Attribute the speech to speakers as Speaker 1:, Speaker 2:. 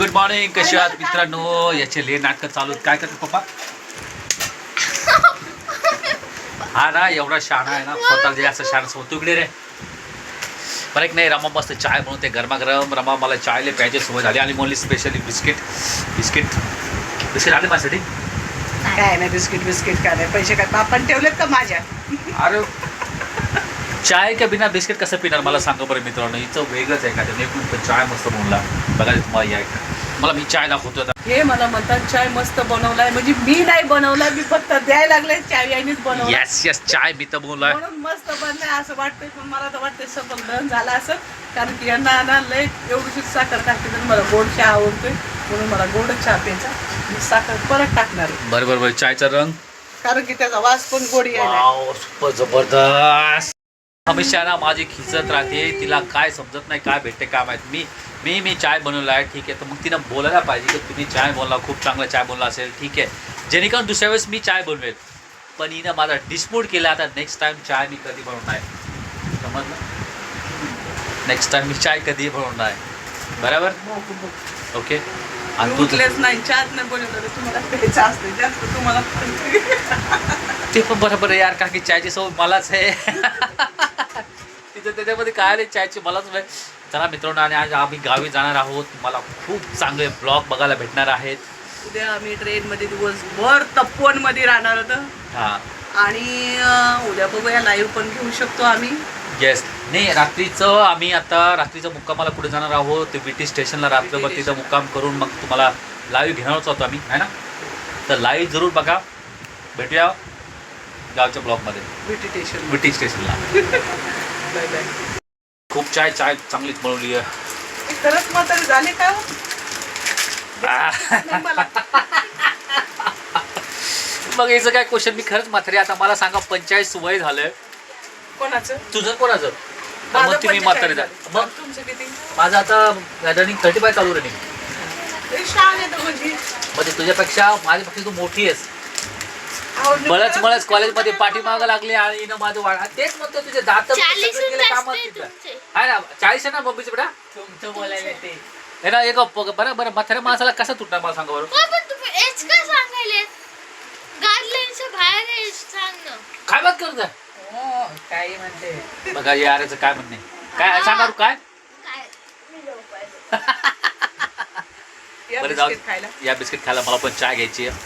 Speaker 1: Good morning कशी आहात मित्रांनो? याचे ले नाटकं चालू. काय करतो पप्पा? हा ना एवढा शहाणा आहे ना. स्वतः जे असं शहाणा समोर तू इकडे रे. बरं एक नाही रमा मस्त चाय बनवते गरमागरम. रमा मला चायले प्यायची सवय झाली. आणि म्हणली स्पेशली बिस्किट बिस्किट बिस्किट आले माझ्यासाठी.
Speaker 2: काय नाही बिस्किट बिस्किट काय नाही. पैसे काय आपण ठेवलेत का माझ्या?
Speaker 1: अरे चाय के बिना बिस्किट कसं पिणार? मला सांगा बरं मित्रांनो हिचं वेगळंच आहे का? ते मिनिट चाय मस्त बनवला. बघा तुम्हाला या मला मी चाय दाखवतो आता.
Speaker 2: हे मला म्हणतात चाय मस्त बनवलाय. म्हणजे मी नाही बनवला मी फक्त द्यायला लागले चाय यांनीच बनवला.
Speaker 1: येस येस चाय मी तर बनवलाय.
Speaker 2: म्हणून मस्त बनलाय असं वाटतंय पण मला तर वाटतंय सफल दहन झाला असं. कारण की यांना ना लय एवढीशी साखर टाकते तर मला गोड चहा आवडतोय. म्हणून मला गोड चहा प्यायचा. मी साखर परत टाकणार आहे.
Speaker 1: बरं बरं बरं. चायचा रंग?
Speaker 2: कारण की त्याचा वास पण गोडी यायला
Speaker 1: वाव सुपर जबरदस्त. हमेशा ना माझी खिचत राहते तिला काय समजत नाही काय भेटते काय माहीत. मी मी मी चाय बनवला आहे ठीक आहे. तर मग तिनं बोलायला पाहिजे की तुम्ही चाय बोलला खूप चांगला चाय बोलला असेल ठीक आहे. जेणेकरून दुसऱ्या वेळेस मी चाय बनवेल. पण हिनं माझा डिस्प्यूट केला आता नेक्स्ट टाइम चाय मी कधी बनवणार आहे? समजलं? नेक्स्ट टाइम मी चाय कधी बनवणार आहे? बरोबर? ओके आणि तू
Speaker 2: नाही नाही बनवलं तुम्हाला प्यायचं असते जास्त तुम्हाला
Speaker 1: ते पण बरोबर आहे यार कारण की चायची सवय मलाच आहे. तिथं त्याच्यामध्ये काय आले? चायची मलाच. चला मित्रांनो आणि आज आम्ही गावी जाणार आहोत. मला खूप चांगले ब्लॉग बघायला भेटणार आहेत.
Speaker 2: उद्या आम्ही ट्रेनमध्ये दिवसभर तप्पवनमध्ये राहणार होतं
Speaker 1: हां.
Speaker 2: आणि उद्या बघूया लाईव्ह पण घेऊ शकतो आम्ही.
Speaker 1: येस नाही रात्रीचं आम्ही आता रात्रीचं मुक्कामाला पुढे जाणार आहोत? ते बी टी स्टेशनला रात्रभर तिथं मुक्काम करून मग तुम्हाला लाईव्ह घेणारच होतो आम्ही आहे ना? तर लाईव्ह जरूर बघा. भेटूया गावच्या ब्लॉगमध्ये.
Speaker 2: मेडिटेशन
Speaker 1: बी टी स्टेशनला
Speaker 2: बाय बाय
Speaker 1: खूप चाय चाय चांगलीच बनवली आहे.
Speaker 2: खरंच म्हातारे झाले का हो?
Speaker 1: मग याचं काय क्वेश्चन मी खरंच म्हातारी आता मला सांगा पंचाळीस वय झालंय.
Speaker 2: कोणाचं?
Speaker 1: तुझं कोणाचं? मग तुम्ही
Speaker 2: 45
Speaker 1: म्हातारी
Speaker 2: झालं.
Speaker 1: झालं. मग?
Speaker 2: तुमचं किती?
Speaker 1: माझं आता रनिंग थर्टी फाय चालू रनिंग.
Speaker 2: म्हणजे.
Speaker 1: म्हणजे तुझ्यापेक्षा माझ्यापेक्षा तू मोठी आहेस. बळच
Speaker 2: खरंच
Speaker 1: बळच
Speaker 2: मी
Speaker 1: कॉलेजमध्ये पाठीमागं लागली आणि ना माझं वाढ तेच म्हणतो तुझे दात
Speaker 3: चाळीस
Speaker 1: कामात
Speaker 3: आहे
Speaker 1: तिथं.
Speaker 3: तुमचे.
Speaker 1: आहे ना चाळीस आहे ना बेटा?
Speaker 2: तुमचं बोलायला ते
Speaker 1: हे ना एक बरं बरं म्हाताऱ्या माणसाला कसं तुटणार मला सांगा बरं?
Speaker 3: हो पण तुम्ही एज काय सांगायले गाईडलाईनच्या बाहेर आहे सांगणं
Speaker 1: काय बात करत
Speaker 2: हो काही म्हणते.
Speaker 1: बघा याराचं काय म्हणणे? काय सांगा रू, काय.
Speaker 2: या
Speaker 1: बरं जाऊ
Speaker 2: बिस्किट खायला.
Speaker 1: या बिस्किट खायला मला पण चहा घ्यायची आहे.